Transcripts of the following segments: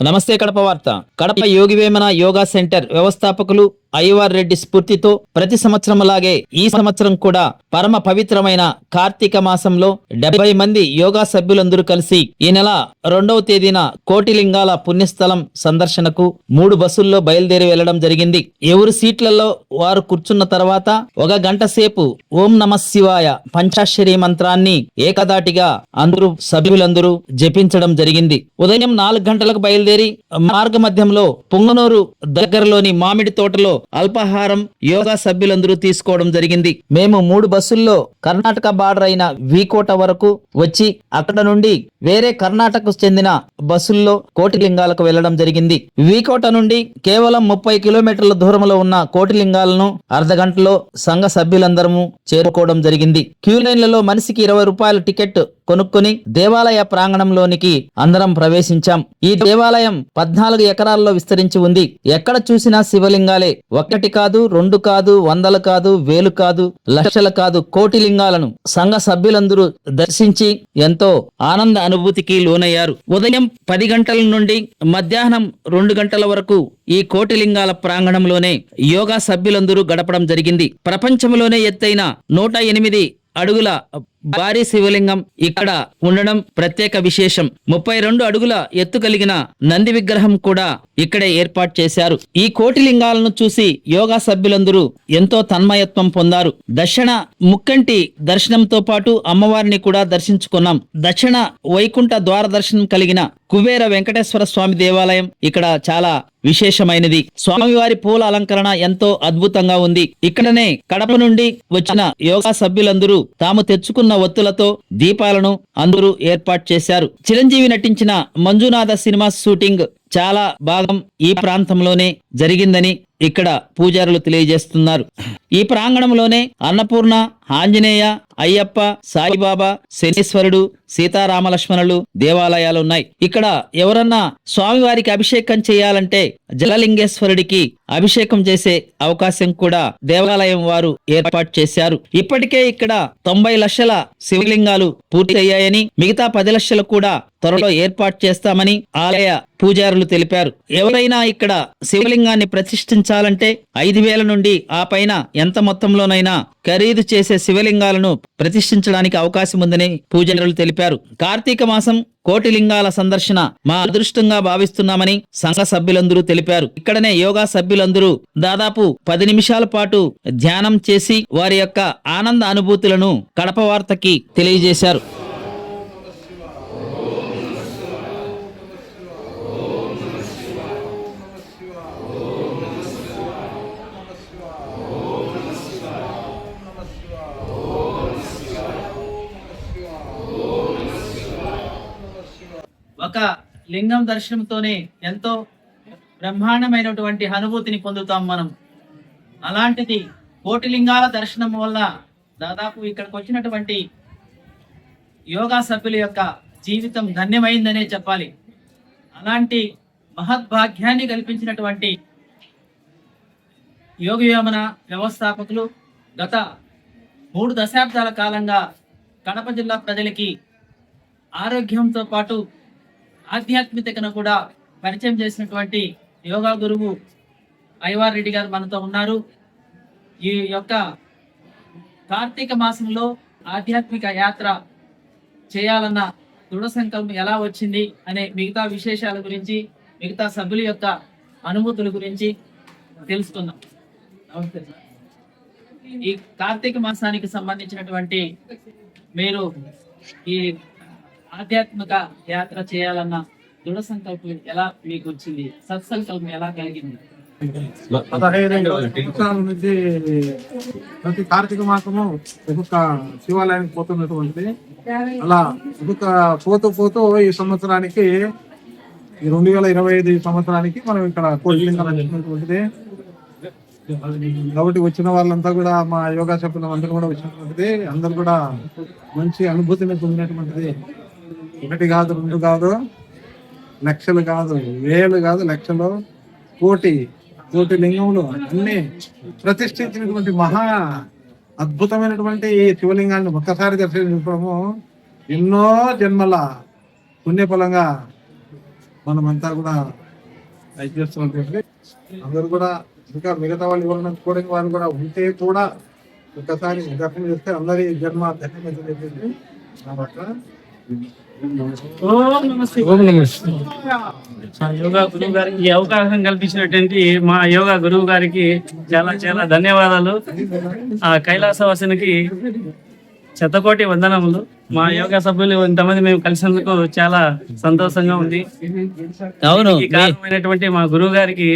నమస్తే కడప వార్త. Kadapa Yogi Vemana yoga centre వ్యవస్థాపకులు అయ్యవార్ రెడ్డి స్ఫూర్తితో ప్రతి సంవత్సరం లాగే ఈ సంవత్సరం కూడా పరమ పవిత్రమైన కార్తీక మాసంలో డెబ్బై మంది యోగా సభ్యులందరూ కలిసి ఈ నెల రెండవ తేదీన కోటిలింగాల పుణ్యస్థలం సందర్శనకు మూడు బస్సుల్లో బయలుదేరి వెళ్ళడం జరిగింది. ఎవరు సీట్లలో వారు కూర్చున్న తర్వాత ఒక గంట సేపు ఓం నమ శివాయ పంచాక్షరి మంత్రాన్ని ఏకదాటిగా అందరూ సభ్యులందరూ జపించడం జరిగింది. ఉదయం నాలుగు గంటలకు బయలుదేరి మార్గ మధ్యంలో పుంగనూరు దగ్గరలోని మామిడి తోటలో అల్పాహారం యోగా సభ్యులందరూ తీసుకోవడం జరిగింది. మేము మూడు బస్సుల్లో కర్ణాటక బార్డర్ అయిన వీకోట వరకు వచ్చి అక్కడ నుండి వేరే కర్ణాటకకు చెందిన బస్సుల్లో కోటిలింగాలకు వెళ్ళడం జరిగింది. వీకోట నుండి కేవలం ముప్పై కిలోమీటర్ల దూరంలో ఉన్న కోటిలింగాలను అర్ధగంటలో సంఘ సభ్యులందరము చేరుకోవడం జరిగింది. క్యూ లైన్లలో మనిషికి ఇరవై రూపాయల టికెట్ కొనుక్కొని దేవాలయ ప్రాంగణంలోనికి అందరం ప్రవేశించాం. ఈ దేవాలయం పద్నాలుగు ఎకరాల్లో విస్తరించి ఉంది. ఎక్కడ చూసినా శివలింగాలే. ఒకటి కాదు రెండు కాదు వందలు కాదు వేలు కాదు లక్షలు కాదు కోటి లింగాలను సంఘ సభ్యులందరూ దర్శించి ఎంతో ఆనంద అనుభూతికి లోనయ్యారు. ఉదయం పది గంటల నుండి మధ్యాహ్నం రెండు గంటల వరకు ఈ కోటిలింగాల ప్రాంగణంలోనే యోగా సభ్యులందరూ గడపడం జరిగింది. ప్రపంచంలోనే ఎత్తైన నూట ఎనిమిది అడుగుల భారీ శివలింగం ఇక్కడ ఉండడం ప్రత్యేక విశేషం. ముప్పై రెండు అడుగుల ఎత్తు కలిగిన నంది విగ్రహం కూడా ఇక్కడే ఏర్పాటు చేశారు. ఈ కోటి లింగాలను చూసి యోగా సభ్యులందరూ ఎంతో తన్మయత్వం పొందారు. దక్షిణ ముక్కంటి దర్శనంతో పాటు అమ్మవారిని కూడా దర్శించుకున్నాం. దక్షిణ వైకుంఠ ద్వార దర్శనం కలిగిన కుబేర వెంకటేశ్వర స్వామి దేవాలయం ఇక్కడ చాలా విశేషమైనది. స్వామివారి పూల అలంకరణ ఎంతో అద్భుతంగా ఉంది. ఇక్కడనే కడప నుండి వచ్చిన యోగా సభ్యులందరూ తాము తెచ్చుకున్న ఒత్తులతో దీపాలను అందరూ ఏర్పాటు చేశారు. చిరంజీవి నటించిన మంజునాథ సినిమా షూటింగ్ చాలా భాగం ఈ ప్రాంతంలోనే జరిగిందని ఇక్కడ పూజారులు తెలియజేస్తున్నారు. ఈ ప్రాంగణంలోనే అన్నపూర్ణ ఆంజనేయ అయ్యప్ప సాయిబాబా శనీశ్వరుడు సీతారామలక్ష్మణులు దేవాలయాలు ఉన్నాయి. ఇక్కడ ఎవరన్నా స్వామివారికి అభిషేకం చేయాలంటే జలలింగేశ్వరుడికి అభిషేకం చేసే అవకాశం కూడా దేవాలయం వారు ఏర్పాటు చేశారు. ఇప్పటికే ఇక్కడ తొంభై లక్షల శివలింగాలు పూర్తి అయ్యాయని మిగతా పది లక్షలు కూడా త్వరలో ఏర్పాటు చేస్తామని ఆలయ పూజారులు తెలిపారు. ఎవరైనా ఇక్కడ శివలింగాన్ని ప్రతిష్ఠించాలంటే ఐదు వేల నుండి ఆ పైన ఎంత మొత్తంలోనైనా ఖరీదు చేసే శివలింగాలను ప్రతిష్ఠించడానికి అవకాశం ఉందని పూజారులు తెలిపారు. కార్తీక మాసం కోటి లింగాల సందర్శన మా అదృష్టంగా భావిస్తున్నామని సంఘ సభ్యులందరూ తెలిపారు. ఇక్కడనే యోగా సభ్యులందరూ దాదాపు పది నిమిషాల పాటు ధ్యానం చేసి వారి యొక్క ఆనంద అనుభూతులను కడప వార్తకి తెలియజేశారు ఒక లింగం దర్శనంతోనే ఎంతో బ్రహ్మాండమైనటువంటి అనుభూతిని పొందుతాం మనం. అలాంటిది కోటి లింగాల దర్శనం వల్ల దాదాపు ఇక్కడికి వచ్చినటువంటి యోగా సభ్యుల యొక్క జీవితం ధన్యమైందనే చెప్పాలి. అలాంటి మహద్భాగ్యాన్ని కల్పించినటువంటి యోగయోమన వ్యవస్థాపకులు గత మూడు దశాబ్దాల కాలంగా కడప జిల్లా ప్రజలకి ఆరోగ్యంతో పాటు ఆధ్యాత్మికతను కూడా పరిచయం చేసినటువంటి యోగా గురువు ఐవార్ రెడ్డి గారు మనతో ఉన్నారు. ఈ యొక్క కార్తీక మాసంలో ఆధ్యాత్మిక యాత్ర చేయాలన్న దృఢ సంకల్పం ఎలా వచ్చింది అనే మిగతా విశేషాల గురించి మిగతా సభ్యుల యొక్క అనుభూతుల గురించి తెలుసుకుందాం. నమస్తే సార్. ఈ కార్తీక మాసానికి సంబంధించినటువంటి మీరు ఈ ఆధ్యాత్మిక యాత్ర చేయాలన్న దృఢ సంకల్పం ఎలా మీకు వచ్చింది సత్సంకల్పం ఎలా కలిగింది? పదహైదు నుంచి ప్రతి కార్తీక మాసము ఒక్కొక్క శివాలయానికి పోతున్నటువంటిది. అలా ఒక్కొక్క పోతూ పోతూ ఈ సంవత్సరానికి ఈ రెండు వేల ఇరవై ఐదు సంవత్సరానికి మనం ఇక్కడ కోటిలింగాలు వచ్చినటువంటిది కాబట్టి వచ్చిన వాళ్ళంతా కూడా మా యోగా సభ్యులు అందరూ కూడా వచ్చినటువంటిది. అందరూ కూడా మంచి అనుభూతిని పొందినటువంటిది. ఒకటి కాదు రెండు కాదు లక్షలు కాదు వేలు కాదు లక్షలు. కోటి కోటి లింగములు అన్ని ప్రతిష్ఠించినటువంటి మహా అద్భుతమైనటువంటి ఈ శివలింగాన్ని ఒక్కసారి దర్శించడము ఎన్నో జన్మల పుణ్యఫలంగా మనమంతా కూడా అది చేస్తున్నటువంటి అందరూ కూడా ఇంకా మిగతా వాళ్ళు ఎవరైనా కూడా వాళ్ళు కూడా ఉంటే కూడా ఒకసారి దర్శనం చేస్తే అందరి జన్మ దర్శనం చెప్పేసి నా పట్ల ఓం నమస్తే. మా యోగా గురువు గారికి ఈ అవకాశం కల్పించినటువంటి మా యోగా గురువు గారికి చాలా చాలా ధన్యవాదాలు. ఆ కైలాసవాసునికి శతకోటి వందనములు. మా యోగా సభ్యులు ఇంతమంది మేము కలిసినందుకు చాలా సంతోషంగా ఉంది. అవును. కారణమైనటువంటి మా గురువు గారికి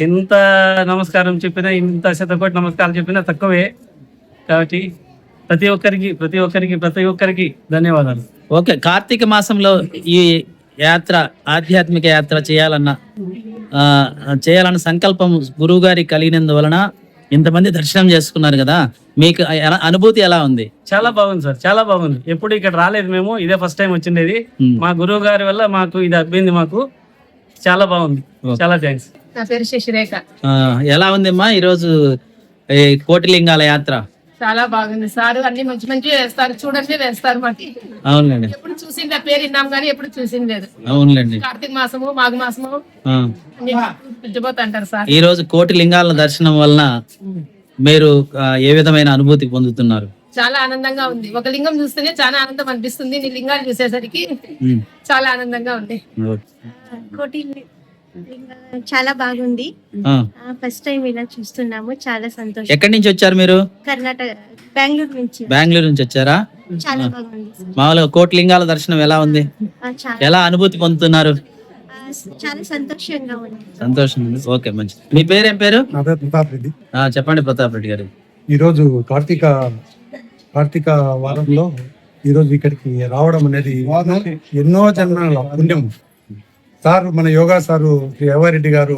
ఎంత నమస్కారం చెప్పినా ఇంత శతకోటి నమస్కారం చెప్పినా తక్కువే. కాబట్టి ప్రతి ఒక్కరికి ప్రతి ఒక్కరికి ప్రతి ఒక్కరికి ధన్యవాదాలు. ఓకే కార్తీక మాసంలో ఈ యాత్ర ఆధ్యాత్మిక యాత్ర చేయాలన్న ఆ, చేయాలన్న సంకల్పం గురువు గారికి కలిగినందువలన ఇంతమంది దర్శనం చేసుకున్నారు కదా మీకు అనుభూతి ఎలా ఉంది? చాలా బాగుంది సార్ చాలా బాగుంది. ఎప్పుడు ఇక్కడ రాలేదు మేము ఇదే ఫస్ట్ టైం వచ్చిండేది. మా గురువు గారి వల్ల మాకు ఇది అబ్బింది మాకు. చాలా బాగుంది. చాలా థ్యాంక్స్ నా పేరు శశిరేఖ. ఆ, ఎలా ఉందమ్మా ఈరోజు ఈ కోటిలింగాల యాత్ర? చాలా బాగుంది. సార్ అన్ని మంచి మంచి వేస్తారు. చూడండి వేస్తారు మాకు. అవునులేండి. ఎప్పుడు చూసింది ఆ పేరు విన్నాం కానీ ఎప్పుడు చూసింది లేదు. అవునులేండి. కార్తీక మాసము మాఘ మాసము. పిలిచిపోతుంటారు సార్. ఈ రోజు కోటి లింగాల దర్శనం వలన మీరు ఏ విధమైన అనుభూతి పొందుతున్నారు? చాలా ఆనందంగా ఉంది. ఒక లింగం చూస్తేనే చాలా ఆనందం అనిపిస్తుంది. నీ లింగాలు చూసేసరికి. చాలా ఆనందంగా ఉంది. కోటి చాలా బాగుంది. ఆ. ఫస్ట్ టైం ఇలా చూస్తున్నాము. చాలా సంతోషం. ఎక్కడి నుంచి వచ్చారు మీరు? కర్ణాటక బెంగళూరు నుంచి. బెంగళూరు నుంచి వచ్చారా? చాలా బాగుంది. మామూలుగా కోటి లింగాల దర్శనం ఎలా ఉంది? ఎలా అనుభూతి పొందుతున్నారు? చాలా సంతోషంగా ఉంది. సంతోషం ఉంది. ఓకే మంచిది. మీ పేరేం పేరు? నా పేరు ప్రతాప్ రెడ్డి. ఆ, చెప్పండి ప్రతాప్ రెడ్డి గారు. ఈరోజు కార్తీక కార్తీక వారంలో ఈరోజు ఇక్కడికి రావడం అనేది ఎన్నో జన్మల పుణ్యం. సారు మన యోగా సారు శ్రీ రెడ్డి గారు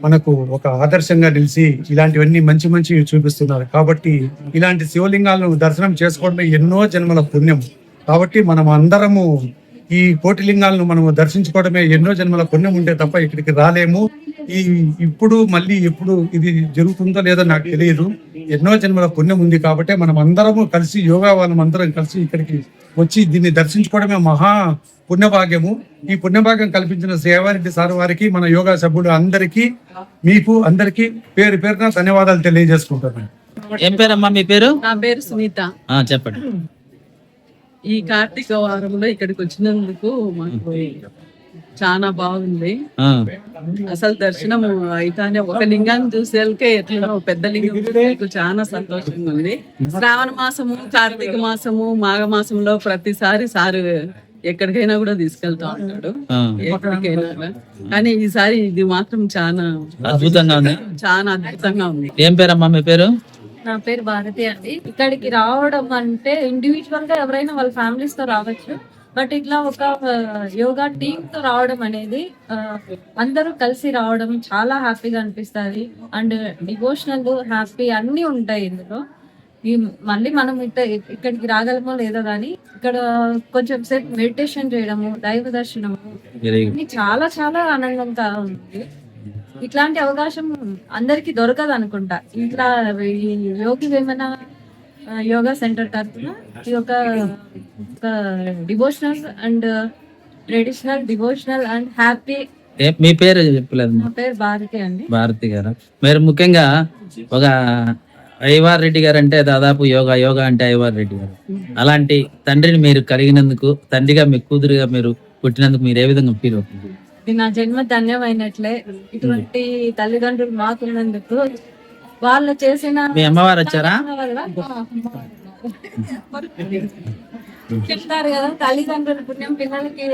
మనకు ఒక ఆదర్శంగా నిలిచి ఇలాంటివన్నీ మంచి మంచి చూపిస్తున్నారు. కాబట్టి ఇలాంటి శివలింగాలను దర్శనం చేసుకోవడమే ఎన్నో జన్మల పుణ్యం. కాబట్టి మనం అందరము ఈ కోటి లింగాలను మనము దర్శించుకోవడమే ఎన్నో జన్మల పుణ్యం ఉంటే తప్ప ఇక్కడికి రాలేము. ఈ ఇప్పుడు మళ్ళీ ఎప్పుడు ఇది జరుగుతుందో లేదో నాకు తెలియదు. ఎన్నో జన్మల పుణ్యం ఉంది కాబట్టి మనం అందరము కలిసి యోగా వాళ్ళం అందరం కలిసి ఇక్కడికి వచ్చి దీన్ని దర్శించుకోవడమే మహా పుణ్యభాగ్యము. ఈ పుణ్యభాగ్యం కల్పించిన శ్రీవారెడ్డి సార్ వారికి మన యోగా సభ్యులు అందరికీ మీకు అందరికీ పేరు పేరున ధన్యవాదాలు తెలియజేసుకుంటున్నాను. ఏం పేరమ్మా మీ పేరు? నా పేరు సునీత. ఆ, చెప్పండి. ఈ కార్తీక వారంలో ఇక్కడికి వచ్చినందుకు మాకు చాలా బాగుంది. అసలు దర్శనం అయితేనే ఒక లింగాన్ని చూసేకే ఎట్లా పెద్ద లింగం చాలా సంతోషంగా ఉంది. శ్రావణ మాసము కార్తీక మాసము మాఘ మాసంలో ప్రతిసారి సారు ఎక్కడికైనా కూడా తీసుకెళ్తా ఉంటాడు. ఎక్కడికైనా కూడా. కానీ ఈసారి ఇది మాత్రం చాలా అద్భుతంగా ఉంది. చాలా అద్భుతంగా ఉంది. ఏం పేరమ్మా మీ పేరు? నా పేరు భారతి అండి. ఇక్కడికి రావడం అంటే ఇండివిజువల్గా ఎవరైనా వాళ్ళ ఫ్యామిలీస్తో రావచ్చు. బట్ ఇట్లా ఒక ఆ, యోగా టీమ్తో రావడం అనేది ఆ, అందరూ కలిసి రావడం చాలా హ్యాపీగా అనిపిస్తుంది. అండ్ డివోషనల్ హ్యాపీ అన్ని ఉంటాయి ఇందులో. ఈ మళ్ళీ మనం ఇట్ట ఇక్కడికి రాగలమో లేదో కానీ ఇక్కడ కొంచెం సేపు మెడిటేషన్ చేయడము దైవ దర్శనము ఇది చాలా చాలా ఆనందంగా ఉంది. ఇట్లాంటి అవకాశం అందరికి దొరకదు అనుకుంటా. ఇట్లా ఈ యోగి వేమన ఆ, యోగా సెంటర్ తరఫున ఇది ఒక devotional and traditional devotional and happy మీ పేరు చెప్పలేదు. నా పేరు భారతి అండి. భారతి గారు. మీరు ముఖ్యంగా ఒక అయ్యవార్ రెడ్డి గారు అంటే దాదాపు యోగా యోగా అంటే అయ్యవార్ రెడ్డి గారు. అలాంటి తండ్రిని మీరు కలిగినందుకు తండ్రిగా మీ కూతురుగా మీరు పుట్టినందుకు మీరు ఏ విధంగా ఫీల్ అవుతుంది? ఇది నా జన్మ ధన్యమైనట్లే. ఇటువంటి తల్లిదండ్రులు మాకున్నందుకు వాళ్ళు చేసిన మీ అమ్మవారు వచ్చారా? చెప్తారు కదా తల్లిదండ్రుల పుణ్యం పిల్లలకి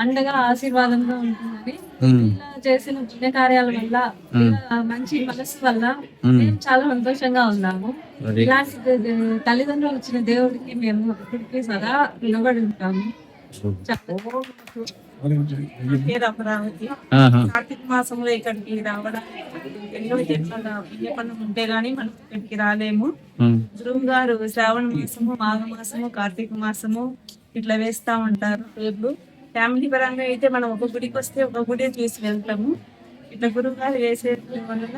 అండగా ఆశీర్వాదంగా ఉంటుందని. ఇలా చేసిన పుణ్య కార్యాల వల్ల మంచి మనసు వల్ల. మేము చాలా సంతోషంగా ఉన్నాము. ఇలాంటి తల్లిదండ్రులు ఇచ్చిన దేవుడికి మేము ఇప్పటికీ సదా రుణపడి ఉంటాము ఆహా. కార్తీక మాసంలో ఇక్కడికి రావడానికి ఎన్నో జన్మల పుణ్యపన్నం ఉంటే గానీ మనం ఇక్కడికి రాలేము. గురువు గారు శ్రావణ మాసము మాఘ మాసము కార్తీక మాసము ఇట్లా వేస్తా ఉంటారు. రేపు ఫ్యామిలీ పరంగా అయితే మనం ఒక గుడికి వస్తే ఒక గుడి చూసి వెళ్తాము. ఇట్లా గురువు గారు వేసే వలన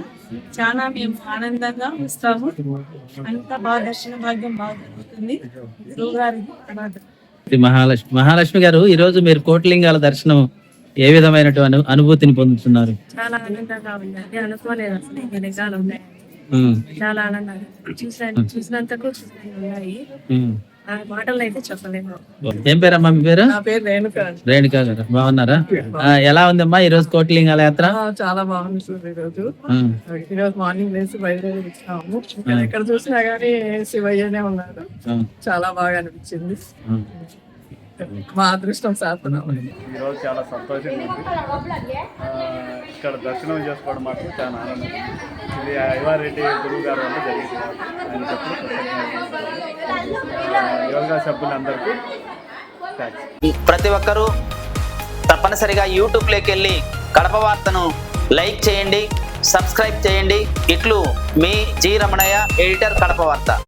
చాలా మేము ఆనందంగా వస్తాము. అంతా బాగా దర్శన భాగ్యం బాగా జరుగుతుంది గురువు గారికి మహాలక్ష్మి మహాలక్ష్మి గారు ఈ రోజు మీరు కోటిలింగాల దర్శనం ఏ విధమైనటువంటి అను- అనుభూతిని పొందుతున్నారు? చాలా ఆనందంగా ఉందండి అనుకోలేదు అసలు. నిజాలు ఉన్నాయి. చాలా ఆనందంగా చూసిన చూసినంతకు ఉన్నాయి. ఆ మాటలు అయితే చెప్పలేము. ఏం పేరమ్మా మీ పేరు? నా పేరు రేణుక. రేణుకా గారు. బాగున్నారా? ఆ, ఎలా ఉందమ్మా ఈ రోజు కోటిలింగాల యాత్ర ఆ, చాలా బాగుంది సార్ ఈరోజు. ఉమ్, ఈరోజు మార్నింగ్ లేచి బయలుదేరి వచ్చాము. ఇక్కడ ఎక్కడ చూసినా గానీ శివయ్యనే ఉన్నారు. ఉమ్, చాలా బాగా అనిపించింది. ఉమ్. మా అదృష్టం సాధనం ఈరోజు చాలా సంతోషంగా ఉంది. ఇక్కడ దర్శనం చేసుకోవడం మాకు చాలా ఆనందం. ఇది ఐవారెడ్డి గురువు గారు వల్ల జరిగింది. యోగా సభ్యులందరికీ థ్యాంక్స్ ప్రతి ఒక్కరూ తప్పనిసరిగా యూట్యూబ్లోకి వెళ్ళి కడప వార్తను లైక్ చేయండి సబ్స్క్రైబ్ చేయండి. ఇట్లు మీ జి రమణయ్య ఎడిటర్ కడప వార్త.